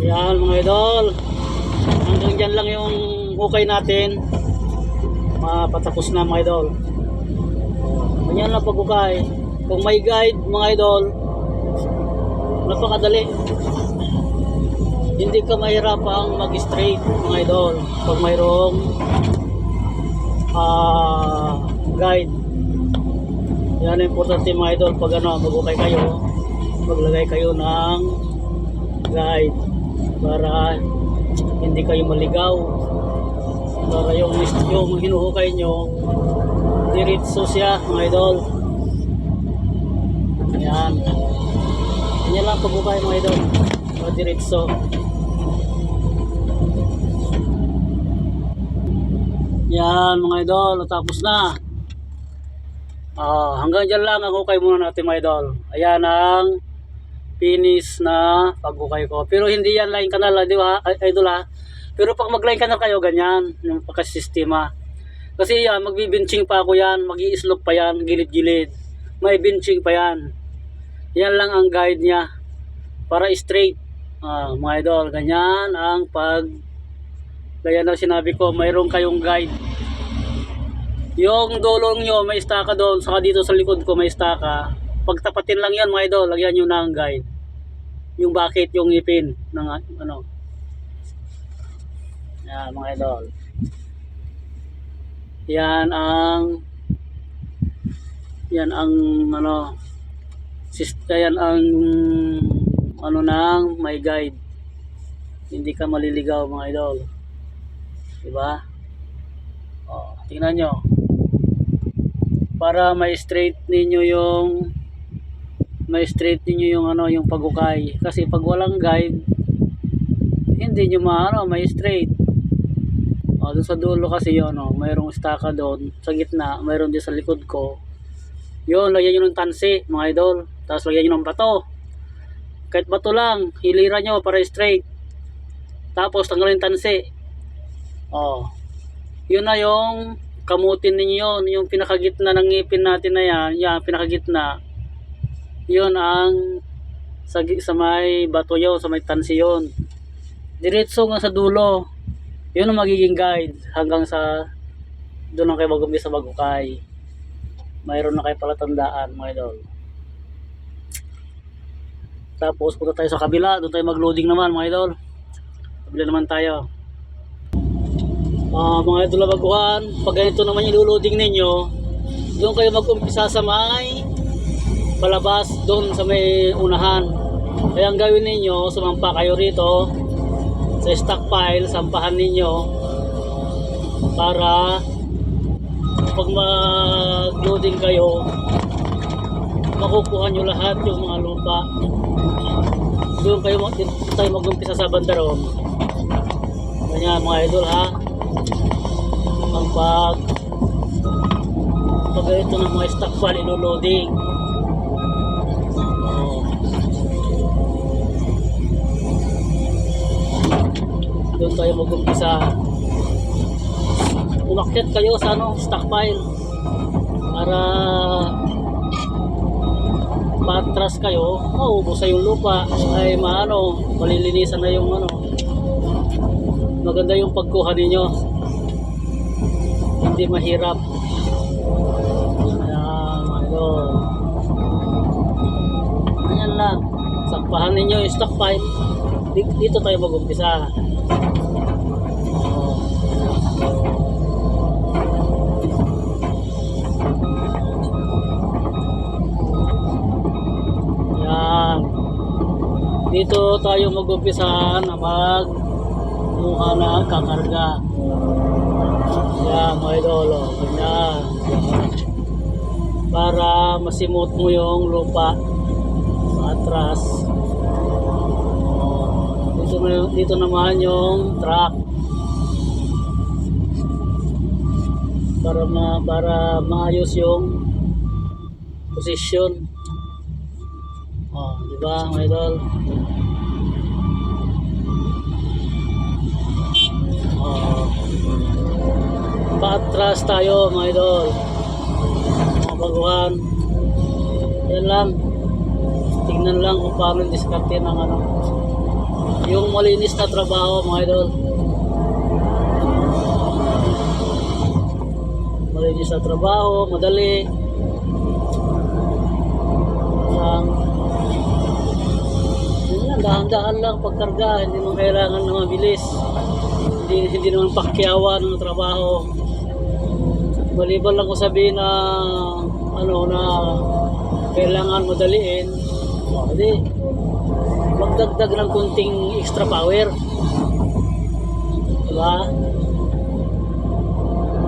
Yan mga idol. Hanggang dyan lang yung hukay natin. Mapatapos na mga idol. Ganyan lang paghukay. Kung may guide mga idol, napakadali. Hindi ka mahirapang mag-straight mga idol. Pag mayroong ah guide. Yan ang importante mga idol. Pag ano, maghukay kayo, maglagay kayo ng guide para hindi kayo maligaw. Para yung, yung hinuhukay nyo diretso siya mga idol. Yan yan lang paghukay mga idol. Para diretso yan mga idol. Tapos na. Ah, hanggang dyan lang ang hukay muna natin mga idol. Ayan ang finish na paghukay ko. Pero hindi yan line canal, ah, di ba, idol ha? Pero pag mag-line canal kayo, ganyan, yung pagkasistema. Kasi yan, magbibinching pa ako yan, mag slope pa yan, gilid-gilid. May binching pa yan. Yan lang ang guide niya. Para straight. Ah, mga idol, ganyan ang pag Gaya na sinabi ko, mayroon kayong guide. Yung dulong nyo, may staka doon, saka dito sa likod ko may staka. Pagtapatin lang yan mga idol, lagyan nyo na ang guide. Yung bakit, yung ipin ng ano. Yan mga idol. Yan ang yan ang ano sis, yan ang ano nang may guide. Hindi ka maliligaw mga idol. Diba? Oh, tingnan nyo. Para may straight ninyo yung may straight ninyo yung ano yung pagukay. Kasi pag walang guide hindi nyo maano may straight o doon sa dulo kasi yun o mayroong staka doon. Sa gitna mayroon din sa likod ko. Yun lagyan nyo ng tansi mga idol. Tapos lagyan nyo ng bato. Kahit bato lang hilira nyo para straight. Tapos tanggalin tansi. O yun na yung kamutin ninyo yung pinakagitna ng ngipin natin na yan yan pinakagitna yun ang sa, sa may bato yun, sa may tansi yun. Diretso nga sa dulo. Yun ang magiging guide hanggang sa doon lang kayo mag sa Bagukay. Mayroon na kayo palatandaan mga idol. Tapos punta tayo sa kabila, doon tayo mag-loading naman mga idol. Kabila naman tayo. Ah, mga idol na baguhan, pag ganito naman yung loading ninyo, doon kayo mag-umpisa sa may palabas doon sa may unahan. Kaya ang gawin ninyo, sumampa kayo rito sa stockpile, sampahan ninyo para pag mag-loading kayo, makukuha nyo lahat yung mga lupa. Doon kayo dito tayo mag-umpisa sa bandaron. Ganyan mga idol ha. Ang pag pag ito ng mga stockpile, ilo-loading. Doon tayo mag-umpisa. Umakyat kayo sa ano, stockpile para patras kayo, maubos sa yung lupa ay maano, malilinisan na yung ano. Maganda yung pagkuha ninyo. Hindi mahirap. Ayan, idol. Ayan lang. Sakpahan ninyo yung stockpile. Di- Dito tayo mag-umpisa. Dito tayo mag-umpisa na mag kumuha ng kakarga. Yan, mga idol. oh. Ganyan. Yan para masimot mo yung lupa sa atras. Dito, dito naman yung truck. Para ma para maayos yung posisyon. Ba, mga idol? Oh. Paatras tayo, mga idol mga baguhan yan lang tingnan lang kung paano diskarte ng ano yung yung malinis na trabaho mga idol. Malinis na trabaho, madali. Yun lang, pagkarga, hindi mo kailangan na mabilis. Hindi, hindi naman pakyawan ng trabaho. Maliban lang ko sabihin na ano na kailangan madaliin. Hindi. Magdagdag ng kunting extra power. Diba?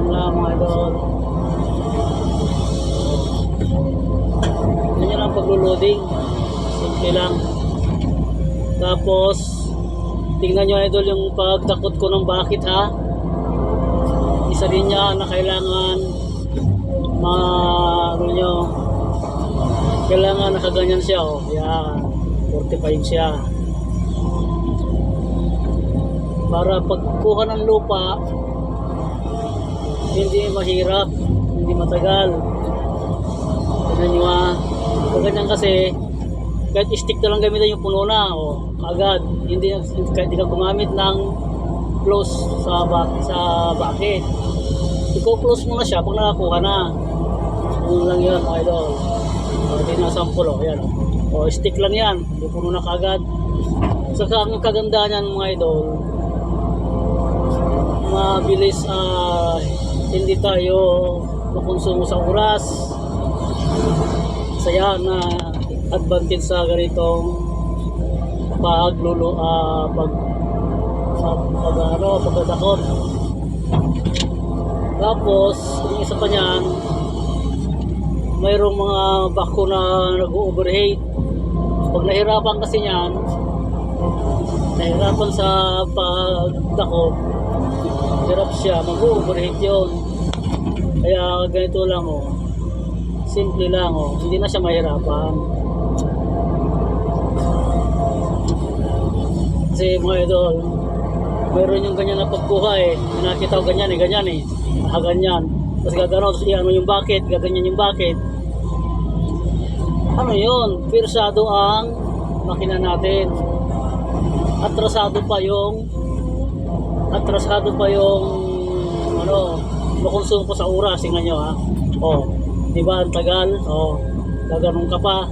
Wala mga idol. Ganyan ang paglo-loading. Simple lang. Tapos, tingnan nyo idol yung pagdakot ko ng bakit ha. Isa din niya na kailangan ma ano nyo, kailangan nakaganyan siya oh. Yan. 45 siya. Para pagkuha ng lupa, hindi mahirap, hindi matagal. Tignan nyo ah. Pag ganyan kasi, kahit stick na lang gamitin yung puno na, o agad. Hindi, kahit hindi ka gumamit ng close sa, bak sa bucket. Iko-close mo na siya pag nakakuha na. Yun lang yun, mga idol. O, ito yung sample, o, yan, o. Stick lang yan. Hindi puno na kagad. Saka ang kaganda niyan, mga idol, mabilis ah hindi tayo makonsumo sa oras. Saya na advantage sa ganitong paglulo ah pag pag, pag ano pagdadakot. Tapos yung isa pa niyan mayroong mga bako na nag-overheat. Pag nahirapan kasi niyan, nahirapan sa pagdakot, hirap siya, mag-overheat yun. Kaya ganito lang oh. Simple lang oh. Hindi na siya mahirapan. Kasi mga idol, mayroon yung ganyan na pagkuha eh. Nakita ko ganyan eh, ganyan eh. Ah, ganyan. Tapos gagano, tapos iano yung bucket, gaganyan yung bucket. Ano yun? Pirsado ang makina natin. Atrasado pa yung atrasado pa yung ano, makonsumo ko sa oras, tingnan nyo ha. Oh, di ba ang tagal? Oh, gaganong ka pa.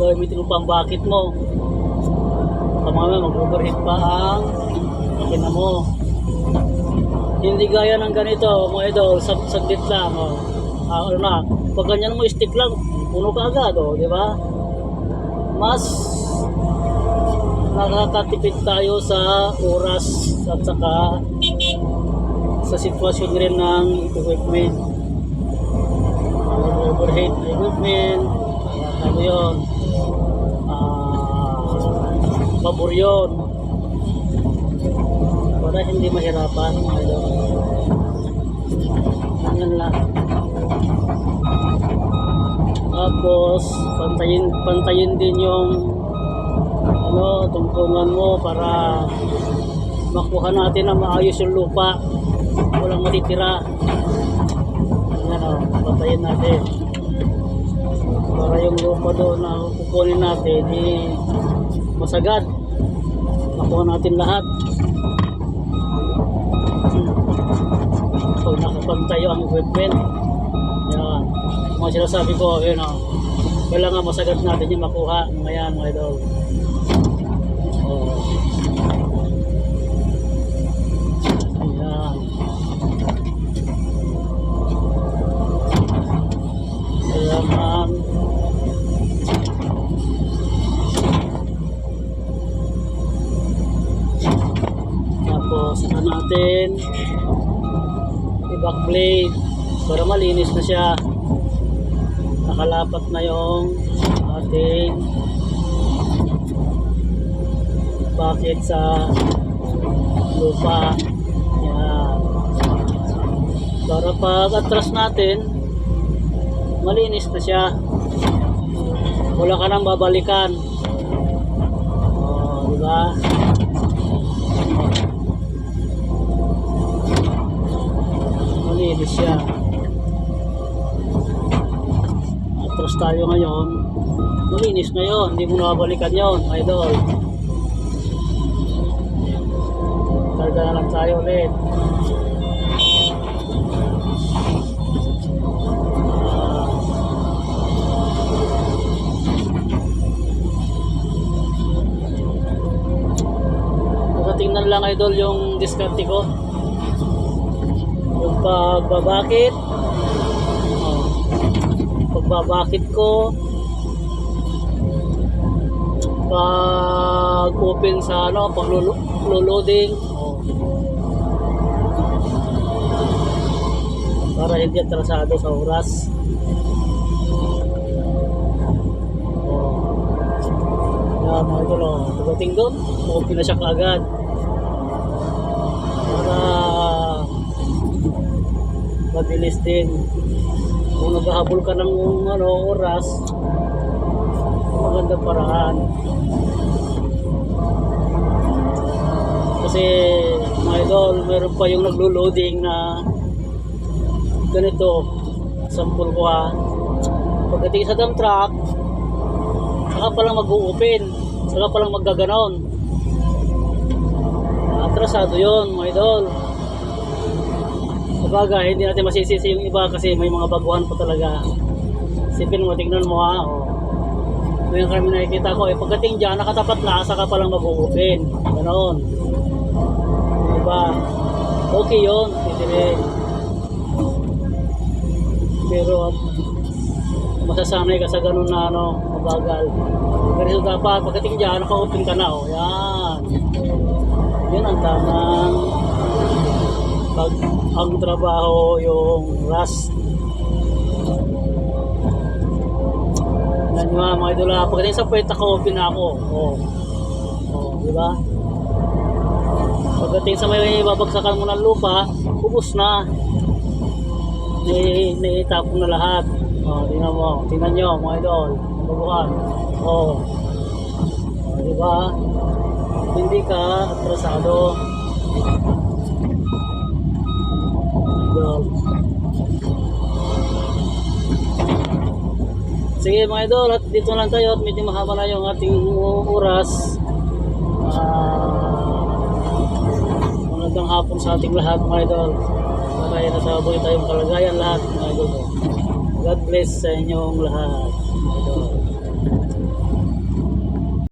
Gamitin mo pa ang bucket mo. Kamama, mag-overheat pa ang makina mo. Hindi gaya ng ganito, mga idol, sag saglit lang. Oh. Ah, ano na, pag ganyan mo stick lang, puno ka agad, oh, di ba? Mas nakakatipid tayo sa oras at saka sa sitwasyon rin ng equipment. Overhead equipment, uh, ano yun, pabor yun. Para hindi mahirapan. Ano, ganyan lang. Tapos, pantayin, pantayin din yung ano, tungtungan mo para makuha natin na maayos yung lupa. Walang matitira. Yan o, patayin natin. Para yung lupa doon na kukunin natin, eh, masagad. Makuha natin lahat. Pag nakapantayo ang equipment, yan. Mga sinasabi ko, yun o. Kailangan masagad natin yung makuha. Ngayon, mga idol. Oh. Ayan. Natin i-back blade para malinis na siya. Nakalapat na yung ating bakit sa lupa. Yan. Para pag atras natin malinis na siya. Wala ka nang babalikan. Oh, di ba malinis siya atras tayo ngayon malinis na yun hindi mo nababalikan yun idol Karga na lang tayo ulit. Nakatingnan lang idol yung diskarte ko. Pagbabakit. Oh. Pagbabakit ko. Pag open sa ano, pag loading. Oh. Para hindi atrasado sa oras. Oh. Yan mga idol, oh. Pagdating doon, open na siya kaagad. Para mabilis din. Kung naghahabol ka ng ano, oras, magandang paraan. Kasi mga idol, meron pa yung naglo-loading na ganito. Sample ko ha. Pagdating sa dump truck, saka pa lang mag-open. Saka pa lang maggaganon. Atrasado yun, mga idol. Sabagay, hindi natin masisisi yung iba kasi may mga baguhan pa talaga. Sipin mo, tingnan mo ha. Ito yung kami nakikita ko. Eh, pagdating dyan, nakatapat na, saka pa lang mag-open. Ganon. Diba? Okay yun. Pwede. Pero, masasanay ka sa ganun na ano, mabagal. Pero dapat, pagdating dyan, naka-open ka na. Oh. Yan. Yan ang tamang pag ang trabaho yung rust yan yung mga mga idola pagdating sa puwet ako oh. oh, di ba? Pagdating sa may babagsakan mo ng lupa ubos na. Nai- naitapon na lahat. Oh, tingnan mo. Tingnan nyo mga idol. Babuhan oh. oh di ba? Hindi ka atrasado idol Sige mga idol, at dito lang tayo at medyo mahaba na yung ating oras. Ah, magandang hapon sa ating lahat mga idol. Para nasa buhay tayong kalagayan lahat mga idol. God bless sa inyong lahat mga idol.